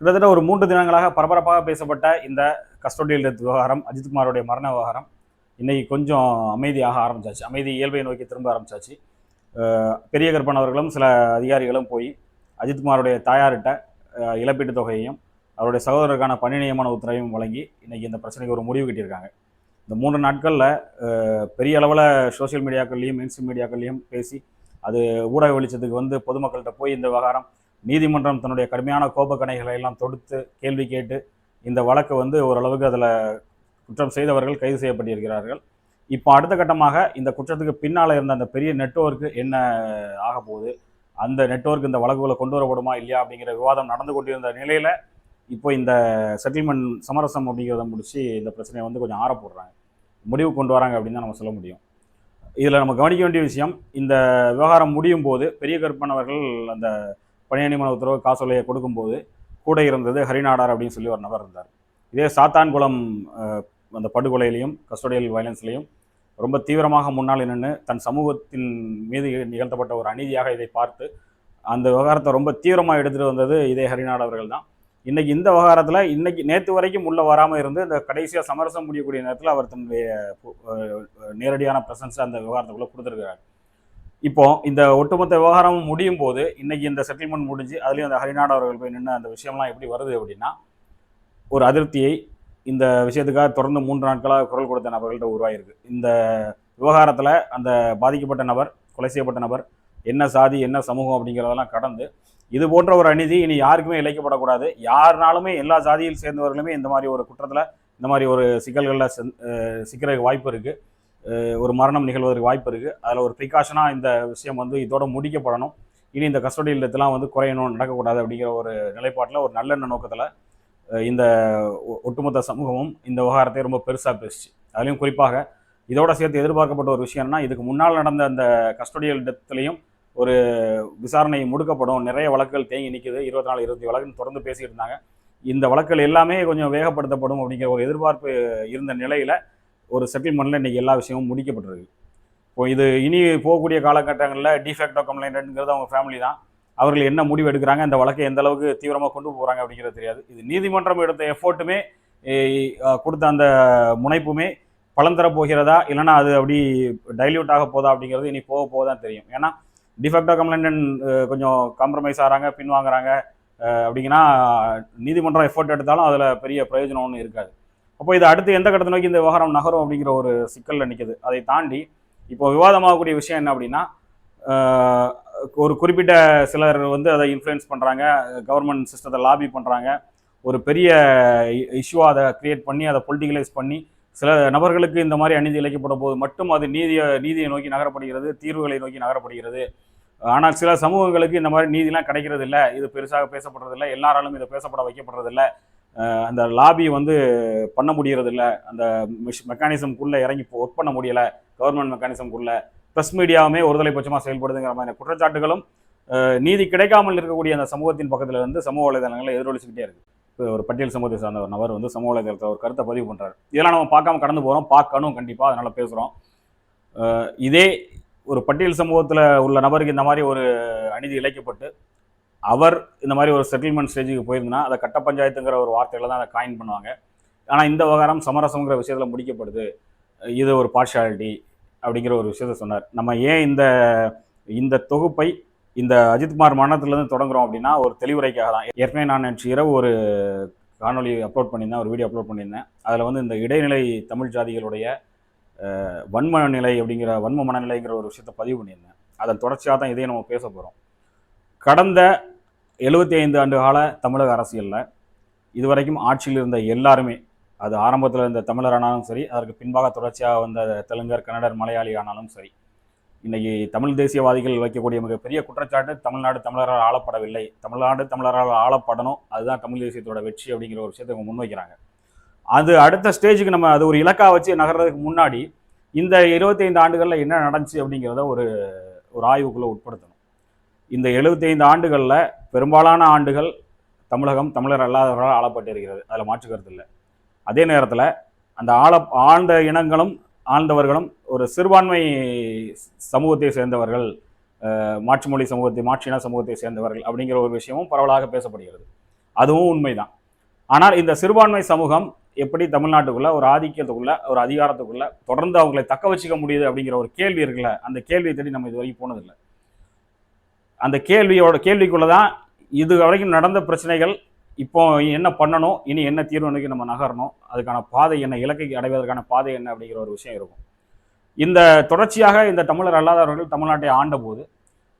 கிட்டத்தட்ட ஒரு மூன்று தினங்களாக பரபரப்பாக பேசப்பட்ட இந்த கஸ்டோடியல் டெத் விவகாரம் அஜித்குமாரோடைய மரண விவகாரம் இன்னைக்கு கொஞ்சம் அமைதியாக ஆரம்பிச்சாச்சு. அமைதி இயல்பை நோக்கி திரும்ப ஆரம்பிச்சாச்சு. பெரிய கருப்பன் அவர்களும் சில அதிகாரிகளும் போய் அஜித்குமாருடைய தாயார்கிட்ட இழப்பீட்டுத் தொகையையும் அவருடைய சகோதரருக்கான பணி நியமன உத்தரவையும் வழங்கி இன்னைக்கு இந்த பிரச்சனைக்கு ஒரு முடிவு கட்டியிருக்காங்க. இந்த மூன்று நாட்களில் பெரிய அளவில் சோஷியல் மீடியாக்கள்லேயும் மெயின்ஸ்ட்ரீம் மீடியாக்கள்லேயும் பேசி அது ஊடக வெளிச்சத்துக்கு வந்து பொதுமக்கள்கிட்ட போய் இந்த விவகாரம் நீதிமன்றம் தன்னுடைய கடுமையான கோபக்கணைகளை எல்லாம் தொடுத்து கேள்வி கேட்டு இந்த வழக்கு வந்து ஓரளவுக்கு அதில் குற்றம் செய்தவர்கள் கைது செய்யப்பட்டிருக்கிறார்கள். இப்போ அடுத்த கட்டமாக இந்த குற்றத்துக்கு பின்னால் இருந்த அந்த பெரிய நெட்வொர்க்கு என்ன ஆக போகுது? அந்த நெட்வொர்க் இந்த வழக்குகளை கொண்டு வரப்படுமா இல்லையா அப்படிங்கிற விவாதம் நடந்து கொண்டிருந்த நிலையில் இப்போ இந்த செட்டில்மெண்ட் சமரசம் அப்படிங்கிறத முடித்து இந்த பிரச்சனையை வந்து கொஞ்சம் ஆற போடுறாங்க. முடிவு கொண்டு வராங்க அப்படின்னு தான் நம்ம சொல்ல முடியும். இதில் நம்ம கவனிக்க வேண்டிய விஷயம் இந்த விவகாரம் முடியும் போது பெரிய கருப்பன் அவர்கள் அந்த பணி உத்தரவு காசோலையை கொடுக்கும்போது கூட இருந்தது ஹரிநாடார் அப்படின்னு சொல்லி ஒரு நபர் இருந்தார். இதே சாத்தான்குளம் அந்த படுகொலையிலையும் கஸ்டோடியல் வயலன்ஸ்லையும் ரொம்ப தீவிரமாக முன்னால் நின்று தன் சமூகத்தின் மீது நிகழ்த்தப்பட்ட ஒரு அநீதியாக இதை பார்த்து அந்த விவகாரத்தை ரொம்ப தீவிரமாக எடுத்துகிட்டு வந்தது இதே ஹரிநாடு அவர்கள் தான். இன்றைக்கி இந்த விவகாரத்தில் இன்றைக்கி நேற்று வரைக்கும் உள்ளே வராமல் இருந்து இந்த கடைசியாக சமரசம் முடியக்கூடிய நேரத்தில் அவர் தன்னுடைய நேரடியான பிரசன்ஸை அந்த விவகாரத்துக்குள்ளே கொடுத்துருக்கிறார். இப்போ இந்த ஒட்டுமொத்த விவகாரம் முடியும் போது இன்னைக்கு இந்த செட்டில்மெண்ட் முடிஞ்சு அதுலேயும் அந்த ஹரிநாடு அவர்கள் போய் நின்று அந்த விஷயம்லாம் எப்படி வருது அப்படின்னா ஒரு அதிருப்தியை இந்த விஷயத்துக்காக தொடர்ந்து மூன்று நாட்களாக குரல் கொடுத்த நபர்கள்ட்ட உருவாயிருக்கு. இந்த விவகாரத்தில் அந்த பாதிக்கப்பட்ட நபர் கொலை செய்யப்பட்ட நபர் என்ன சாதி என்ன சமூகம் அப்படிங்கிறதெல்லாம் கடந்து இது போன்ற ஒரு அநீதி இனி யாருக்குமே இழைக்கப்படக்கூடாது. யாருனாலுமே எல்லா சாதியில் சேர்ந்தவர்களுமே இந்த மாதிரி ஒரு குற்றத்தில் இந்த மாதிரி ஒரு சிக்கல்களில் சிக்கிறதுக்கு வாய்ப்பு இருக்குது ஒரு மரணம் நிகழ்வதற்கு வாய்ப்பு இருக்குது அதில் ஒரு ப்ரிகாஷனாக இந்த விஷயம் வந்து இதோட முடிக்கப்படணும். இனி இந்த கஸ்டடியில் இல்லத்தெல்லாம் வந்து குறையணும் நடக்கக்கூடாது அப்படிங்கிற ஒரு நிலைப்பாட்டில் ஒரு நல்லெண்ண நோக்கத்தில் இந்த ஒ- ஒட்டுமொத்த சமூகமும் இந்த விவகாரத்தை ரொம்ப பெருசாக பேசுச்சு. அதுலேயும் குறிப்பாக இதோட சேர்த்து எதிர்பார்க்கப்பட்ட ஒரு விஷயம்னா இதுக்கு முன்னால் நடந்த அந்த கஸ்டடியல் டெத்துலையும் ஒரு விசாரணை முடுக்கப்படும். நிறைய வழக்குகள் தேங்கி நிற்குது இருபத்தி நாலு இருபத்தி வழக்குன்னு தொடர்ந்து பேசிகிட்டு இருந்தாங்க. இந்த வழக்குகள் எல்லாமே கொஞ்சம் வேகப்படுத்தப்படும் அப்படிங்கிற ஒரு எதிர்பார்ப்பு இருந்த நிலையில் ஒரு செட்டில்மெண்ட்டில் இன்றைக்கி எல்லா விஷயமும் முடிக்கப்பட்டிருக்கு. இப்போ இது இனி போகக்கூடிய காலகட்டங்களில் டிஃபேக்டோ கம்ப்ளைண்ட்ங்கிறது அவங்க ஃபேமிலி தான். அவர்கள் என்ன முடிவு எடுக்கிறாங்க இந்த வழக்கை எந்த அளவுக்கு தீவிரமாக கொண்டு போகிறாங்க அப்படிங்கிறது தெரியாது. இது நீதிமன்றம் எடுத்த எஃபோர்ட்டுமே கொடுத்த அந்த முனைப்புமே பலன் தர போகிறதா இல்லைன்னா அது அப்படி டைல்யூட் ஆக போதா அப்படிங்கிறது இனி போக போக தான் தெரியும். ஏன்னா டிஃபெக்டோ கம்ப்ளைண்ட் கொஞ்சம் காம்ப்ரமைஸ் ஆகிறாங்க பின்வாங்குறாங்க அப்படிங்கன்னா நீதிமன்றம் எஃபோர்ட் எடுத்தாலும் அதில் பெரிய பிரயோஜனம் ஒன்றும் இருக்காது. அப்போ இது அடுத்து எந்த கட்டத்தை நோக்கி இந்த விவகாரம் நகரும் அப்படிங்கிற ஒரு சிக்கலில் நிற்குது அதை தாண்டி இப்போ விவாதமாகக்கூடிய விஷயம் என்ன அப்படின்னா ஒரு குறிப்பிட்ட சிலர் வந்து அதை இன்ஃப்ளூயன்ஸ் பண்ணுறாங்க கவர்மெண்ட் சிஸ்டத்தை லாபி பண்ணுறாங்க ஒரு பெரிய இஷ்யூவாக அதை க்ரியேட் பண்ணி அதை பொலிட்டிகலைஸ் பண்ணி சில நபர்களுக்கு இந்த மாதிரி அநீதி இழைக்கப்படும் போது மட்டும் அது நீதியை நீதியை நோக்கி நகரப்படுகிறது தீர்வுகளை நோக்கி நகரப்படுகிறது. ஆனால் சில சமூகங்களுக்கு இந்த மாதிரி நீதிலாம் கிடைக்கிறது இல்லை இது பெருசாக பேசப்படுறதில்ல எல்லாராலும் இதை பேசப்பட வைக்கப்படுறதில்ல. அந்த லாபி வந்து பண்ண முடியறதில்ல. அந்த மெக்கானிசம்குள்ளே இறங்கி ஒர்க் பண்ண முடியலை. கவர்மெண்ட் மெக்கானிசம்குள்ளே ப்ரெஸ் மீடியாவுமே ஒருதலை பட்சமாக செயல்படுதுங்கிற மாதிரி குற்றச்சாட்டுகளும் நீதி கிடைக்காமல் இருக்கக்கூடிய அந்த சமூகத்தின் பக்கத்தில் இருந்து சமூக வலைதளங்களை எதிரொலிச்சுக்கிட்டே இருக்குது இப்போ ஒரு பட்டியல் சமூகத்தை சார்ந்த ஒரு நபர் வந்து சமூக வலைதளத்தில் ஒரு கருத்தை பதிவு பண்ணுறாரு இதெல்லாம் நம்ம பார்க்காம கடந்து போகிறோம் பார்க்கணும் கண்டிப்பாக அதனால் பேசுகிறோம் இதே ஒரு பட்டியல் சமூகத்தில் உள்ள நபருக்கு இந்த மாதிரி ஒரு அநீதி இழைக்கப்பட்டு அவர் இந்த மாதிரி ஒரு செட்டில்மெண்ட் ஸ்டேஜுக்கு போயிருந்தனா அதை கட்ட பஞ்சாயத்துங்கிற ஒரு வார்த்தையில தான் அதை காயின் பண்ணுவாங்க. ஆனால் இந்த விவகாரம் சமரசங்கிற விஷயத்தில் முடிக்கப்படுது. இது ஒரு பார்ஷாலிட்டி அப்படிங்கிற ஒரு விஷயத்த சொன்னார். நம்ம ஏன் இந்த இந்த தொகுப்பை இந்த அஜித்குமார் மரணத்துலேருந்து தொடங்குறோம் அப்படின்னா ஒரு தெளிவுரைக்காக தான். ஏற்கனவே நான் நேற்று இரவு ஒரு காணொலி அப்லோட் பண்ணியிருந்தேன் ஒரு வீடியோ அப்லோட் பண்ணியிருந்தேன். அதில் வந்து இந்த இடைநிலை தமிழ் ஜாதிகளுடைய வன்ம நிலை அப்படிங்கிற வன்ம மனநிலைங்கிற ஒரு விஷயத்தை பதிவு பண்ணியிருந்தேன். அதன் தொடர்ச்சியாக தான் இதையும் நம்ம பேச போகிறோம் கடந்த எழுபத்தி ஐந்து ஆண்டு கால தமிழக அரசியலில் இதுவரைக்கும் ஆட்சியில் இருந்த எல்லாருமே அது ஆரம்பத்தில் இருந்த தமிழர் ஆனாலும் சரி அதற்கு பின்பாக தொடர்ச்சியாக வந்த தெலுங்கர் கன்னடர் மலையாளி ஆனாலும் சரி இன்றைக்கி தமிழ் தேசியவாதிகள் வைக்கக்கூடிய மிகப்பெரிய குற்றச்சாட்டு தமிழ்நாடு தமிழரால் ஆளப்படவில்லை. தமிழ்நாடு தமிழரால் ஆளப்படணும். அதுதான் தமிழ் தேசியத்தோட வெற்றி அப்படிங்கிற ஒரு விஷயத்தை முன்வைக்கிறாங்க. அது அடுத்த ஸ்டேஜுக்கு நம்ம அது ஒரு இலக்கா வச்சு நகர்றதுக்கு முன்னாடி இந்த 25 ஆண்டுகளில் என்ன நடந்துச்சு அப்படிங்கிறத ஒரு ஒரு ஆய்வுக்குள்ளே உட்படுத்தணும். இந்த 75 ஆண்டுகளில் பெரும்பாலான ஆண்டுகள் தமிழகம் தமிழர் அல்லாதவர்களால் ஆளப்பட்டு இருக்கிறது அதில் மாற்று கருத்து இல்லை. அதே நேரத்தில் அந்த ஆள ஆழ்ந்த இனங்களும் ஆழ்ந்தவர்களும் ஒரு சிறுபான்மை சமூகத்தை சேர்ந்தவர்கள் மாற்றுமொழி சமூகத்தை மாற்றின சமூகத்தை சேர்ந்தவர்கள் அப்படிங்கிற ஒரு விஷயமும் பரவலாக பேசப்படுகிறது. அதுவும் உண்மைதான். ஆனால் இந்த சிறுபான்மை சமூகம் எப்படி தமிழ்நாட்டுக்குள்ளே ஒரு ஆதிக்கத்துக்குள்ளே ஒரு அதிகாரத்துக்குள்ளே தொடர்ந்து அவங்களை தக்க வச்சுக்க முடியுது அப்படிங்கிற ஒரு கேள்வி இருக்குல்ல அந்த கேள்வியை தேடி நம்ம இது வரைக்கும் போனதில்லை. அந்த கேள்வியோட கேள்விக்குள்ளே தான் இது வரைக்கும் நடந்த பிரச்சனைகள் இப்போ என்ன பண்ணணும் இனி என்ன தீர்வு நோக்கி நம்ம நகரணும் அதுக்கான பாதை என்ன இலக்கை அடைவதற்கான பாதை என்ன அப்படிங்கிற ஒரு விஷயம் இருக்கும். இந்த தொடர்ச்சியாக இந்த தமிழர் அல்லாதவர்கள் தமிழ்நாட்டை ஆண்டபோது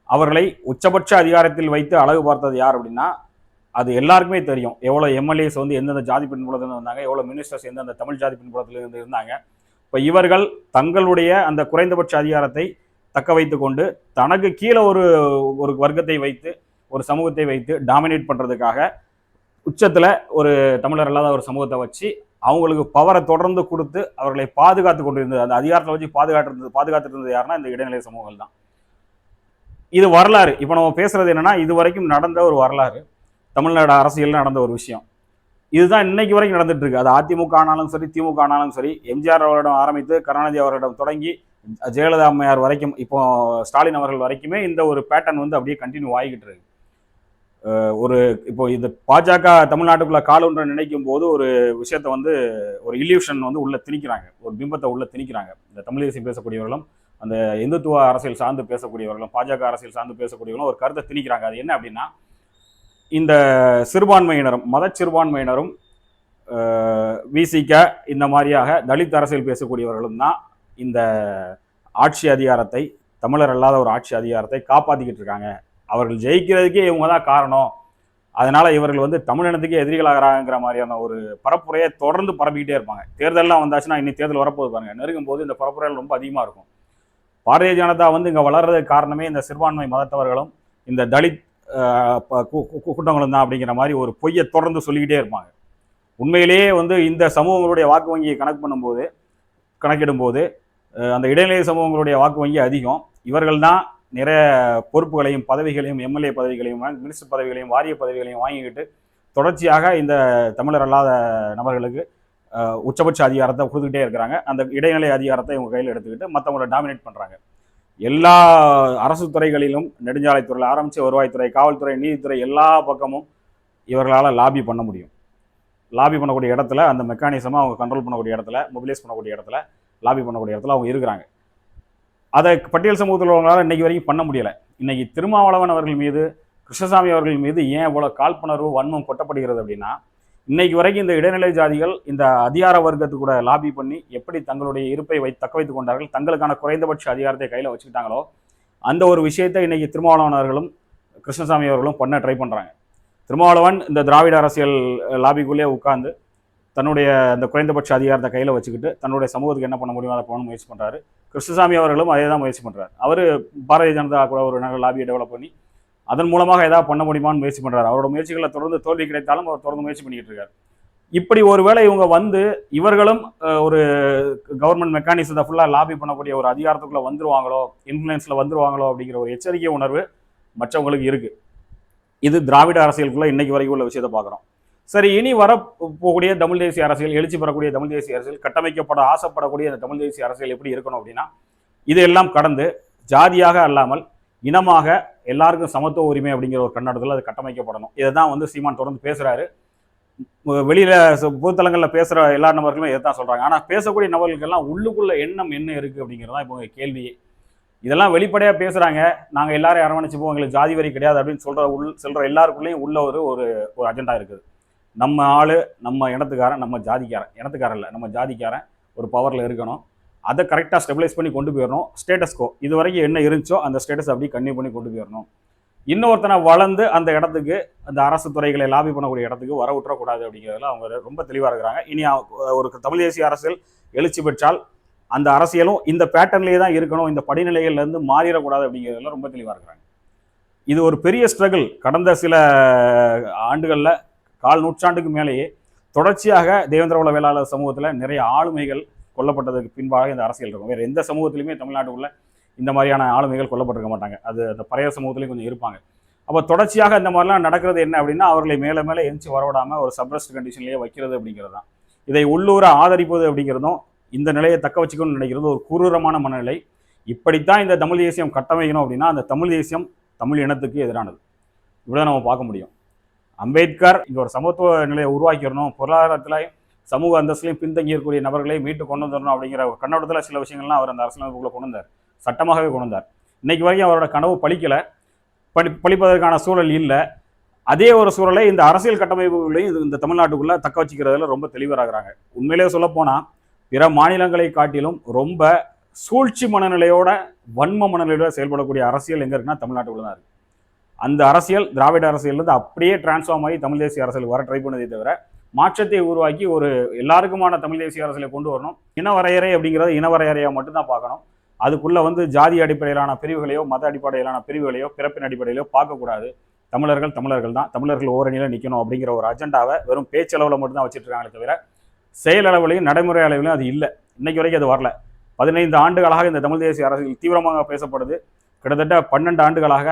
அவர்களை உச்சபட்ச அதிகாரத்தில் வைத்து அழகு பார்த்தது யார் அப்படின்னா அது எல்லாருக்குமே தெரியும். எவ்வளோ எம்எல்ஏஸ் வந்து எந்தெந்த ஜாதி பின்புலத்திலிருந்து வந்தாங்க எவ்வளோ மினிஸ்டர்ஸ் எந்தெந்த தமிழ் ஜாதி பின்புலத்திலிருந்து இருந்தாங்க. இப்போ இவர்கள் தங்களுடைய அந்த குறைந்தபட்ச அதிகாரத்தை தக்க வைத்து கொண்டு தனக்கு கீழே ஒரு ஒரு வர்க்கத்தை வைத்து ஒரு சமூகத்தை வைத்து டாமினேட் பண்ணுறதுக்காக உச்சத்தில் ஒரு தமிழர் இல்லாத ஒரு சமூகத்தை வச்சு அவங்களுக்கு பவரை தொடர்ந்து கொடுத்து அவர்களை பாதுகாத்து கொண்டிருந்தது. அந்த அதிகாரத்தை வச்சு பாதுகாத்து பாதுகாத்துட்டு இருந்தது யாருன்னா இந்த இடைநிலை சமூகங்கள் தான். இது வரலாறு. இப்போ நம்ம பேசுறது என்னன்னா இது வரைக்கும் நடந்த ஒரு வரலாறு. தமிழ்நாடு அரசியலில் நடந்த ஒரு விஷயம். இதுதான் இன்னைக்கு வரைக்கும் நடந்துட்டு இருக்கு. அது அதிமுக ஆனாலும் சரி திமுக ஆனாலும் சரி எம்ஜிஆர் அவரிடம் ஆரம்பித்து கருணாநிதி அவர்களிடம் தொடங்கி ஜெயலலிதா அம்மையார் வரைக்கும் இப்போ ஸ்டாலின் அவர்கள் வரைக்குமே இந்த ஒரு பேட்டர்ன் வந்து அப்படியே கண்டினியூ ஆகிக்கிட்டு இருக்கு. ஒரு இப்போ இது பாஜக தமிழ்நாட்டுக்குள்ள காலன்ற நினைக்கும் போது ஒரு விஷயத்த வந்து ஒரு இல்யூஷன் வந்து உள்ள திணிக்கிறாங்க. ஒரு பிம்பத்தை உள்ள திணிக்கிறாங்க. இந்த தமிழ் தேசியம் பேசக்கூடியவர்களும் அந்த இந்துத்துவ அரசியல் சார்ந்து பேசக்கூடியவர்களும் பாஜக அரசியல் சார்ந்து பேசக்கூடியவர்களும் ஒரு கருத்தை திணிக்கிறாங்க. அது என்ன அப்படின்னா இந்த சிறுபான்மையினரும் மத சிறுபான்மையினரும் விசிக இந்த மாதிரியாக தலித் அரசியல் பேசக்கூடியவர்களும் தான் இந்த ஆட்சி அதிகாரத்தை தமிழர் அல்லாத ஒரு ஆட்சி அதிகாரத்தை காப்பாற்றிக்கிட்டு இருக்காங்க. அவர்கள் ஜெயிக்கிறதுக்கே இவங்க தான் காரணம். அதனால இவர்கள் வந்து தமிழினத்துக்கே எதிரிகளாகிறாங்கிற மாதிரியான ஒரு பரப்புரையை தொடர்ந்து பரப்பிக்கிட்டே இருப்பாங்க. தேர்தலெலாம் வந்தாச்சுன்னா இன்னைக்கு தேர்தல் வரப்போகுது பாருங்க. நெருங்கும் போது இந்த பரப்புரைகள் ரொம்ப அதிகமாக இருக்கும். பாரதிய ஜனதா வந்து இங்கே வளர்றதுக்கு காரணமே இந்த சிறுபான்மை மதத்தவர்களும் இந்த தலித் கூட்டங்களும் தான் அப்படிங்கிற மாதிரி ஒரு பொய்யை தொடர்ந்து சொல்லிக்கிட்டே இருப்பாங்க. உண்மையிலேயே வந்து இந்த சமூகங்களுடைய வாக்கு வங்கியை கணக்கு பண்ணும்போது கணக்கிடும்போது அந்த இடைநிலை சமூகங்களுடைய வாக்கு வங்கி அதிகம். இவர்கள் தான் நிறைய பொறுப்புகளையும் பதவிகளையும் எம்எல்ஏ பதவிகளையும் மினிஸ்டர் பதவிகளையும் வாரிய பதவிகளையும் வாங்கிக்கிட்டு தொடர்ச்சியாக இந்த தமிழர் அல்லாத நபர்களுக்கு உச்சபட்ச அதிகாரத்தை கொடுத்துக்கிட்டே இருக்கிறாங்க. அந்த இடைநிலை அதிகாரத்தை இவங்க கையில் எடுத்துக்கிட்டு மற்றவங்களை டாமினேட் பண்ணுறாங்க எல்லா அரசு துறைகளிலும் நெடுஞ்சாலைத்துறையில் ஆரம்பித்து வருவாய்த்துறை காவல்துறை நீதித்துறை எல்லா பக்கமும் இவர்களால் லாபி பண்ண முடியும். லாபி பண்ணக்கூடிய இடத்துல அந்த மெக்கானிசமாக அவங்க கண்ட்ரோல் பண்ணக்கூடிய இடத்துல மொபிலைஸ் பண்ணக்கூடிய இடத்துல லாபி பண்ணக்கூடிய இடத்துல அவங்க இருக்கிறாங்க. அதை பட்டியல் சமூகத்தில் உள்ளவங்களால் இன்றைக்கி வரைக்கும் பண்ண முடியல. இன்னைக்கு திருமாவளவன் அவர்கள் மீது கிருஷ்ணசாமி அவர்கள் மீது ஏன் இவ்வளோ காழ்ப்புணர்வு வன்மம் கொட்டப்படுகிறது அப்படின்னா இன்னைக்கு வரைக்கும் இந்த இடைநிலை ஜாதிகள் இந்த அதிகார வர்க்கத்து கூட லாபி பண்ணி எப்படி தங்களுடைய இருப்பை வை தக்க வைத்துக் கொண்டார்கள் தங்களுக்கான குறைந்தபட்ச அதிகாரத்தை கையில் வச்சுக்கிட்டாங்களோ அந்த ஒரு விஷயத்தை இன்னைக்கு திருமாவளவன் அவர்களும் கிருஷ்ணசாமி அவர்களும் பண்ண ட்ரை பண்ணுறாங்க திருமாவளவன் இந்த திராவிட அரசியல் லாபிக்குள்ளேயே உட்கார்ந்து தன்னுடைய அந்த குறைந்தபட்ச அதிகாரத்தை கையில் வச்சுக்கிட்டு தன்னுடைய சமூகத்துக்கு என்ன பண்ண முடியுமோ அதை பண்ண முயற்சி பண்ணுறாரு கிருஷ்ணசாமி அவர்களும் அதே தான் முயற்சி பண்ணுறாரு அவர் பாரதிய ஜனதா கூட ஒரு நல்ல லாபியை டெவலப் பண்ணி அதன் மூலமாக ஏதாவது பண்ண முடியுமான்னு முயற்சி பண்ணுறாரு அவரோட முயற்சிகளை தொடர்ந்து தோல்வி கிடைத்தாலும் அவர் தொடர்ந்து முயற்சி பண்ணிக்கிட்டு இருக்காரு. இப்படி ஒருவேளை இவங்க வந்து இவர்களும் ஒரு கவர்மெண்ட் மெக்கானிசத்தை ஃபுல்லாக லாபி பண்ணக்கூடிய ஒரு அதிகாரத்துக்குள்ளே வந்துருவாங்களோ இன்ஃப்ளூயன்ஸில் வந்துருவாங்களோ அப்படிங்கிற ஒரு எச்சரிக்கை உணர்வு மற்றவங்களுக்கு இருக்குது இது திராவிட அரசியலுக்குள்ளே இன்றைக்கு வரைக்கும் உள்ள விஷயத்தை பார்க்குறோம். சரி இனி வர போகக்கூடிய தமிழ் தேசிய அரசியல் எழுச்சி பெறக்கூடிய தமிழ் தேசிய அரசியல் கட்டமைக்கப்பட ஆசைப்படக்கூடிய அந்த தமிழ் தேசிய அரசியல் எப்படி இருக்கணும் அப்படின்னா இதையெல்லாம் கடந்து ஜாதியாக அல்லாமல் இனமாக எல்லாருக்கும் சமத்துவ உரிமை அப்படிங்கிற ஒரு கண்ணோட்டத்தில் அது கட்டமைக்கப்படணும். இதை தான் வந்து சீமான் தொடர்ந்து பேசுகிறாரு வெளியில் பொதுத்தலங்களில் பேசுகிற எல்லா நபர்களுமே இதை தான் சொல்கிறாங்க ஆனால் பேசக்கூடிய நபர்களுக்கெல்லாம் உள்ளுக்குள்ள எண்ணம் என்ன இருக்குது அப்படிங்கிறது தான் இப்போ கேள்வியே. இதெல்லாம் வெளிப்படையாக பேசுகிறாங்க நாங்கள் எல்லாரும் அரவணைச்சிப்போம். எங்களுக்கு ஜாதி வரி கிடையாது அப்படின்னு சொல்கிற உள் சொல்கிற எல்லாருக்குள்ளேயும் உள்ள ஒரு ஒரு ஒரு அஜெண்டா இருக்குது. நம்ம ஆள் நம்ம இனத்துக்காரன் நம்ம ஜாதிக்காரன். இனத்துக்காரன் இல்லை நம்ம ஜாதிக்காரன் ஒரு பவரில் இருக்கணும். அதை கரெக்டாக ஸ்டெபிலைஸ் பண்ணி கொண்டு போயிடணும் ஸ்டேட்டஸ்கோ இது வரைக்கும் என்ன இருந்துச்சோ அந்த ஸ்டேட்டஸ் அப்படியே கன்னியூ பண்ணி கொண்டு போயிடணும் இன்னொருத்தனை வளர்ந்து அந்த இடத்துக்கு அந்த அரசு துறைகளை லாபி பண்ணக்கூடிய இடத்துக்கு வர விட்டுறக்கூடாது அப்படிங்கிறதுல அவங்க ரொம்ப தெளிவாக இருக்கிறாங்க. இனி ஒரு தமிழ் தேசிய அரசியல் எழுச்சி பெற்றால் அந்த அரசியலும் இந்த பேட்டர்ன்லேயே தான் இருக்கணும். இந்த படிநிலைகள்லேருந்து மாறிடக்கூடாது அப்படிங்கிறதுல ரொம்ப தெளிவாக இருக்கிறாங்க. இது ஒரு பெரிய ஸ்ட்ரகிள் கடந்த சில ஆண்டுகளில் கால் நூற்றாண்டுக்கு மேலேயே தொடர்ச்சியாக தேவேந்திரகுல வேளாளர் சமூகத்தில் நிறைய ஆளுமைகள் கொல்லப்பட்டதுக்கு பின்பாக இந்த அரசியல் இருக்கும். வேறு எந்த சமூகத்திலையுமே தமிழ்நாட்டுக்குள்ள இந்த மாதிரியான ஆளுமைகள் கொல்லப்பட்டிருக்க மாட்டாங்க. அது அந்த பழைய சமூகத்திலையும் கொஞ்சம் இருப்பாங்க. அப்போ தொடர்ச்சியாக இந்த மாதிரிலாம் நடக்கிறது என்ன அப்படின்னா அவர்களை மேலே மேலே எரிச்சு வரவிடாமல் ஒரு சப்ரஸ்ட் கண்டிஷன்லேயே வைக்கிறது அப்படிங்கிறது தான் இதை உள்ளூர ஆதரிப்பது அப்படிங்கிறதும் இந்த நிலையை தக்க வச்சுக்கணும்னு நினைக்கிறது ஒரு குரூரமான மனநிலை. இப்படித்தான் இந்த தமிழ் தேசியம் கட்டமைக்கணும் அப்படின்னா அந்த தமிழ் தேசியம் தமிழ் இனத்துக்கு எதிரானது. இப்படிதான் நம்ம பார்க்க முடியும். அம்பேத்கர் இங்கே ஒரு சமத்துவ நிலையை உருவாக்கிடணும். பொருளாதாரத்தில் சமூக அந்தஸ்துலையும் பின்தங்கி இருக்கக்கூடிய நபர்களை மீட்டு கொண்டு வந்துடணும் அப்படிங்கிற ஒரு கண்ணோட்டத்தில் சில விஷயங்கள்லாம் அவர் அந்த அரசியலமைப்புக்குள்ளே கொண்டு வந்தார். சட்டமாகவே கொண்டு வந்தார். இன்னைக்கு வரைக்கும் அவரோட கனவு பழிக்கலை. படி பழிப்பதற்கான சூழல் இல்லை. அதே ஒரு சூழலை இந்த அரசியல் கட்டமைப்புகளையும் இது இந்த தமிழ்நாட்டுக்குள்ளே தக்க வச்சுக்கிறதுல ரொம்ப தெளிவராகிறாங்க. உண்மையிலேயே சொல்லப்போனால் பிற மாநிலங்களை காட்டிலும் ரொம்ப சூழ்ச்சி மனநிலையோட வன்ம மனநிலையோட செயல்படக்கூடிய அரசியல் எங்கே இருக்குன்னா தமிழ்நாட்டுக்குள்ள தான் இருக்குது அந்த அரசியல் திராவிட அரசியல் இருந்து அப்படியே டிரான்ஸ்ஃபார்ம் ஆகி தமிழ் தேசிய அரசியல் வர ட்ரை பண்ணதே தவிர மாற்றத்தை உருவாக்கி ஒரு எல்லாருக்குமான தமிழ் தேசிய அரசியலை கொண்டு வரணும். இன வரையறை அப்படிங்கிறது இனவரையறையாக மட்டும்தான் பார்க்கணும். அதுக்குள்ளே வந்து ஜாதி அடிப்படையிலான பிரிவுகளையோ மத அடிப்படையிலான பிரிவுகளையோ பிறப்பின் அடிப்படையிலோ பார்க்கக்கூடாது. தமிழர்கள் தமிழர்கள் தான். தமிழர்கள் ஓரணியில் நிற்கணும் அப்படிங்கிற ஒரு அஜெண்டாவை வெறும் பேச்சளவில் மட்டும்தான் வச்சுட்டு தவிர செயலளவிலையும் நடைமுறை அளவிலையும் அது இல்லை. இன்னைக்கு வரைக்கும் அது வரல. பதினைந்து ஆண்டுகளாக இந்த தமிழ் தேசிய அரசியல் தீவிரமாக பேசப்படுது. கிட்டத்தட்ட பன்னெண்டு ஆண்டுகளாக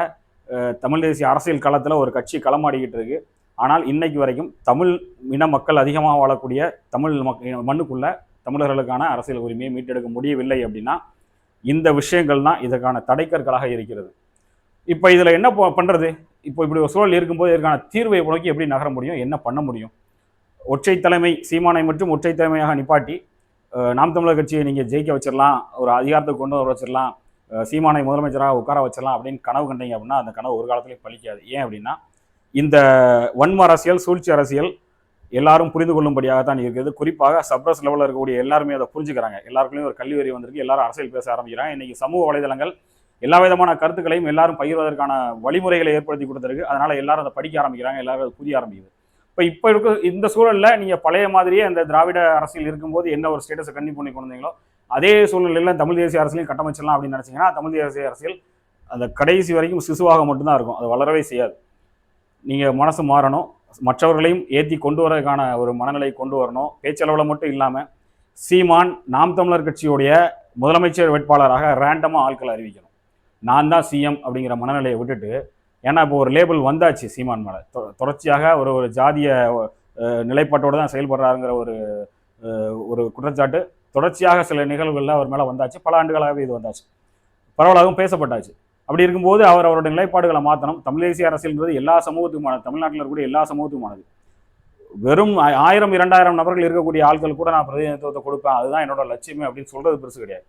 தமிழ் தேசிய அரசியல் களத்தில் ஒரு கட்சி களமாடிக்கிட்டு இருக்கு. ஆனால் இன்னைக்கு வரைக்கும் தமிழ் இன மக்கள் அதிகமாக வாழக்கூடிய தமிழ் மக் மண்ணுக்குள்ள தமிழர்களுக்கான அரசியல் உரிமையை மீட்டெடுக்க முடியவில்லை அப்படின்னா இந்த விஷயங்கள் தான் இதற்கான தடைக்கற்களாக இருக்கிறது. இப்போ இதில் என்ன ப- இப்போ இப்படி ஒரு சூழல் இருக்கும்போது இதற்கான தீர்வை நோக்கி எப்படி நகர முடியும்? என்ன பண்ண முடியும்? ஒற்றை தலைமை சீமானை மற்றும் ஒற்றை தலைமையாக நிப்பாட்டி நாம் தமிழர் கட்சியை நீங்கள் ஜெயிக்க வச்சிடலாம் ஒரு அதிகாரத்தை கொண்டு வர வச்சிடலாம் சீமானை முதலமைச்சராக உட்கார வச்சிடலாம் அப்படின்னு கனவு கண்டீங்க அப்படின்னா அந்த கனவு ஒரு காலத்துலேயும் பழிக்காது ஏன் அப்படின்னா இந்த வன்ம அரசியல் சூழ்ச்சி அரசியல் எல்லாரும் புரிந்து கொள்ளும்படியாக தான் இருக்குது. குறிப்பாக சப்ரஸ் லெவலில் இருக்கக்கூடிய எல்லாருமே அதை புரிஞ்சுக்கிறாங்க. எல்லாருக்குள்ளேயும் ஒரு கல்வி வரி வந்திருக்கு. எல்லாரும் அரசியல் பேச ஆரம்பிக்கிறாங்க. இன்னைக்கு சமூக வலைதளங்கள் எல்லா விதமான கருத்துக்களையும் எல்லாரும் பகிர்வதற்கான வழிமுறைகளை ஏற்படுத்தி கொடுத்துருக்கு. அதனால் எல்லாரும் அதை படிக்க ஆரம்பிக்கிறாங்க. எல்லாரும் அதை புரிய ஆரம்பிக்குது. இப்போ இப்போ இருக்க இந்த சூழலில் நீங்கள் பழைய மாதிரியே அந்த திராவிட அரசியல் இருக்கும்போது என்ன ஒரு ஸ்டேட்டஸை கண்டிப்பாக பண்ணி கொண்டு வந்தீங்களோ அதே சூழ்நிலையில் தமிழ் தேசிய அரசியலையும் கட்டமைச்சிடலாம் அப்படின்னு நினச்சிங்கன்னா தமிழ் தேசிய அரசியல் அந்த கடைசி வரைக்கும் சிசுவாக மட்டும்தான் இருக்கும். அது வளரவே செய்யாது. நீங்கள் மனசு மாறணும். மற்றவர்களையும் ஏற்றி கொண்டு வரதுக்கான ஒரு மனநிலை கொண்டு வரணும். பேச்சளவில் மட்டும் இல்லாமல் சீமான் நாம் தமிழர் கட்சியுடைய முதலமைச்சர் வேட்பாளராக ரேண்டமாக ஆட்களை அறிவிக்கணும். நான் தான் சிஎம் அப்படிங்கிற மனநிலையை விட்டுட்டு ஏன்னா இப்போ ஒரு லேபிள் வந்தாச்சு சீமான் மேலே. தொடர்ச்சியாக ஒரு ஒரு ஜாதிய நிலைப்பாட்டோடு தான் செயல்படுறாருங்கிற ஒரு ஒரு குற்றச்சாட்டு தொடர்ச்சியாக சில நிகழ்வுகளில் அவர் மேலே வந்தாச்சு. பல ஆண்டுகளாகவே இது வந்தாச்சு. பரவலாகவும் பேசப்பட்டாச்சு. அப்படி இருக்கும்போது அவர் அவருடைய நிலைப்பாடுகளை மாற்றணும் தமிழ் தேசிய அரசியல்ன்றது எல்லா சமூகத்துக்குமானது தமிழ்நாட்டில் இருக்கக்கூடிய எல்லா சமூகத்துக்குமானது. வெறும் ஆயிரம் இரண்டாயிரம் நபர்கள் இருக்கக்கூடிய ஆட்கள் கூட நான் பிரதிநிதித்துவத்தை கொடுப்பேன். அதுதான் என்னோட லட்சியமே அப்படின்னு சொல்றது பெருசு கிடையாது.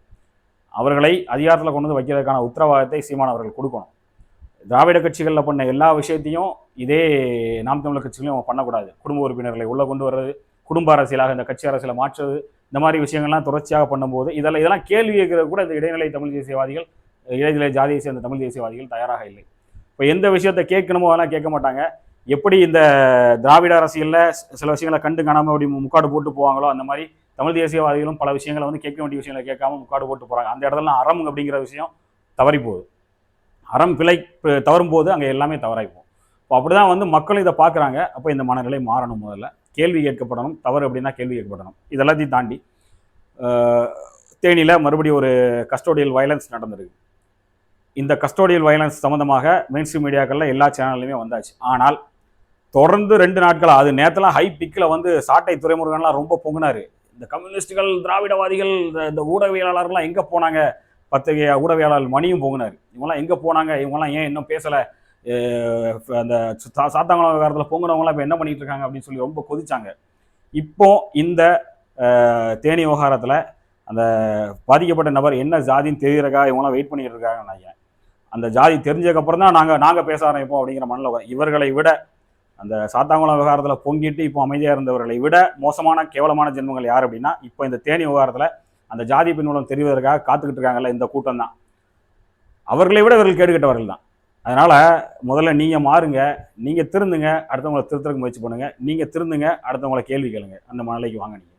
அவர்களை அதிகாரத்தில் கொண்டு வந்து வைக்கிறதுக்கான உத்தரவாதத்தை சீமான் அவர்கள் கொடுக்கணும். திராவிட கட்சிகளில் பண்ண எல்லா விஷயத்தையும் இதே நாம் தமிழர் கட்சிகளையும் பண்ணக்கூடாது. குடும்ப உறுப்பினர்களை உள்ளே கொண்டு வர்றது குடும்ப அரசியலாக இந்த கட்சி அரசியலை மாற்றுறது இந்த மாதிரி விஷயங்கள்லாம் தொடர்ச்சியாக பண்ணும்போது இதெல்லாம் இதெல்லாம் கேள்வி கேட்கறது கூட இந்த இடைநிலை தமிழ் தேசியவாதிகள் இடைநிலை ஜாதியை சேர்ந்த தமிழ் தேசியவாதிகள் தயாராக இல்லை. இப்போ எந்த விஷயத்தை கேட்கணுமோ அதெல்லாம் கேட்க மாட்டாங்க. எப்படி இந்த திராவிட அரசியலில் சில விஷயங்களை கண்டு காணாமல் அப்படி முக்காடு போட்டு போவாங்களோ அந்த மாதிரி தமிழ் தேசியவாதிகளும் பல விஷயங்களை வந்து கேட்க வேண்டிய விஷயங்களை கேட்காம முக்காடு போட்டு போகிறாங்க அந்த இடத்துல அறம் அப்படிங்கிற விஷயம் தவறி போகுது அறம் பிழை தவறும் போது அங்கே எல்லாமே தவறாகிப்போம் இப்போ அப்படி தான் வந்து மக்கள் இதை பார்க்குறாங்க. அப்போ இந்த மனநிலை மாறணும் முதல்ல. கேள்வி கேட்கப்படணும். தவறு அப்படின்னா கேள்வி கேட்கப்படணும். இதெல்லாத்தையும் தாண்டி தேனியில் மறுபடியும் ஒரு கஸ்டோடியல் வயலன்ஸ் நடந்திருக்கு. இந்த கஸ்டோடியல் வயலன்ஸ் சம்மந்தமாக மெயின்ஸ்ட்ரீம் மீடியாக்களில் எல்லா சேனல்லையுமே வந்தாச்சு. ஆனால் தொடர்ந்து ரெண்டு நாட்களாக அது நேரத்தில் ஹை பிக்கில் வந்து சாட்டை துறைமுருகன்லாம் ரொம்ப பொங்குனாரு. இந்த கம்யூனிஸ்டுகள் திராவிடவாதிகள் இந்த- ஊடகவியலாளர்லாம் எங்கே போனாங்க? பத்திரிகை ஊடகவியலாளர் மணியும் பொங்குனாரு. இவங்கெல்லாம் எங்கே போனாங்க? இவங்கெல்லாம் ஏன் இன்னும் பேசலை? அந்த சாத்தாங்குளம் விவகாரத்தில் பொங்குனவங்களாம் இப்போ என்ன பண்ணிட்டு இருக்காங்க அப்படின்னு சொல்லி ரொம்ப கொதிச்சாங்க. இப்போ இந்த தேனி விவகாரத்தில் அந்த பாதிக்கப்பட்ட நபர் என்ன ஜாதின்னு தெரியறக்கா இவங்களாம் வெயிட் பண்ணிட்டு இருக்காங்க நினைக்கிறேன். அந்த ஜாதி தெரிஞ்சதுக்கப்புறம் தான் நாங்கள் நாங்கள் பேச ஆரம்பிப்போம் அப்படிங்கிற மண்ணில் இவர்களை விட அந்த சாத்தாங்குளம் விவகாரத்தில் பொங்கிட்டு இப்போ அமைதியாக இருந்தவர்களை விட மோசமான கேவலமான ஜென்மங்கள் யார் அப்படின்னா இப்போ இந்த தேனி விவகாரத்தில் அந்த ஜாதி பின்மூலம் தெரிவதற்காக காத்துக்கிட்டு இருக்காங்கல்ல இந்த கூட்டம் தான். அவர்களை விட இவர்கள் கேட்டுக்கிட்டவர்கள் தான். அதனால் முதல்ல நீங்கள் மாறுங்க. நீங்கள் திருந்துங்க அடுத்தவங்களை திருத்துறதுக்கு முயற்சி பண்ணுங்கள் நீங்கள் திருந்துங்க அடுத்தவங்களை கேள்வி கேளுங்க. அந்த மனநிலைக்கு வாங்க நீங்க.